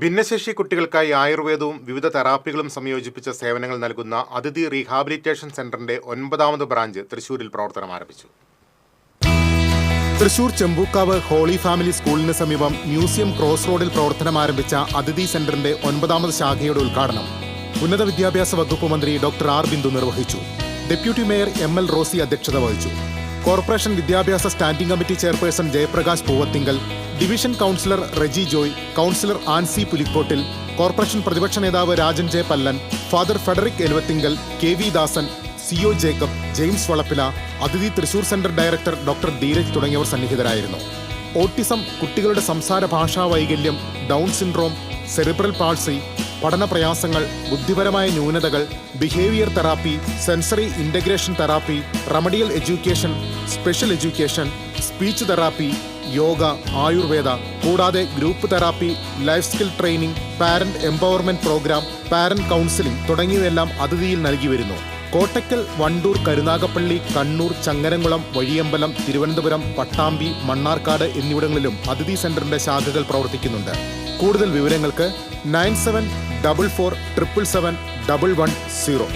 ഭിന്നശേഷി കുട്ടികൾക്കായി ആയുർവേദവും വിവിധ തെറാപ്പികളും സംയോജിപ്പിച്ച സേവനങ്ങൾ നൽകുന്ന അതിഥി റീഹാബിലിറ്റേഷൻ സെന്ററിന്റെ ഒൻപതാമത് ബ്രാഞ്ച് തൃശൂരിൽ പ്രവർത്തനം ആരംഭിച്ചു. തൃശൂർ ചെമ്പൂക്കാവ് ഹോളി ഫാമിലി സ്കൂളിന് സമീപം മ്യൂസിയം ക്രോസ് റോഡിൽ പ്രവർത്തനം ആരംഭിച്ച അതിഥി സെന്ററിന്റെ ഒൻപതാമത് ശാഖയുടെ ഉദ്ഘാടനം ഉന്നത വിദ്യാഭ്യാസ വകുപ്പ് മന്ത്രി ഡോക്ടർ ആർ ബിന്ദു നിർവഹിച്ചു. Deputy mayor M L Rosy അധ്യക്ഷത വഹിച്ചു. കോർപ്പറേഷൻ വിദ്യാഭ്യാസ standing committee chairperson Jayaprakash Poovathingal division councillor Reji Joy councillor Ancy Pulikkottil corporation പ്രതിപക്ഷ നേതാവ് Rajan J Pallan father Frederick Eluvathingal K V Dasan CO Jacob James Valappila Athidhi Thrissur centre director doctor Dheeraj തുടങ്ങിയവർ സന്നിഹിതരായിരുന്നു. Autism കുട്ടികളുടെ സംസാര ഭാഷാ വൈകല്യം down syndrome cerebral palsy പഠന പ്രയാസങ്ങൾ ബുദ്ധിപരമായ ന്യൂനതകൾ behaviour therapy sensory integration therapy remedial education special education speech therapy yoga Ayurveda കൂടാതെ group therapy life skill training parent empowerment programme parent counselling തുടങ്ങിയവയെല്ലാം അതിഥിയിൽ നൽകി വരുന്നു. കോട്ടയ്ക്കൽ വണ്ടൂർ കരുനാഗപ്പള്ളി കണ്ണൂർ ചങ്ങരംകുളം വഴിയമ്പലം തിരുവനന്തപുരം പട്ടാമ്പി മണ്ണാർക്കാട് എന്നിവിടങ്ങളിലും അതിഥി സെന്ററിന്റെ ശാഖകൾ പ്രവർത്തിക്കുന്നുണ്ട്. കൂടുതൽ വിവരങ്ങൾക്ക് nine seven double four triple seven double one zero.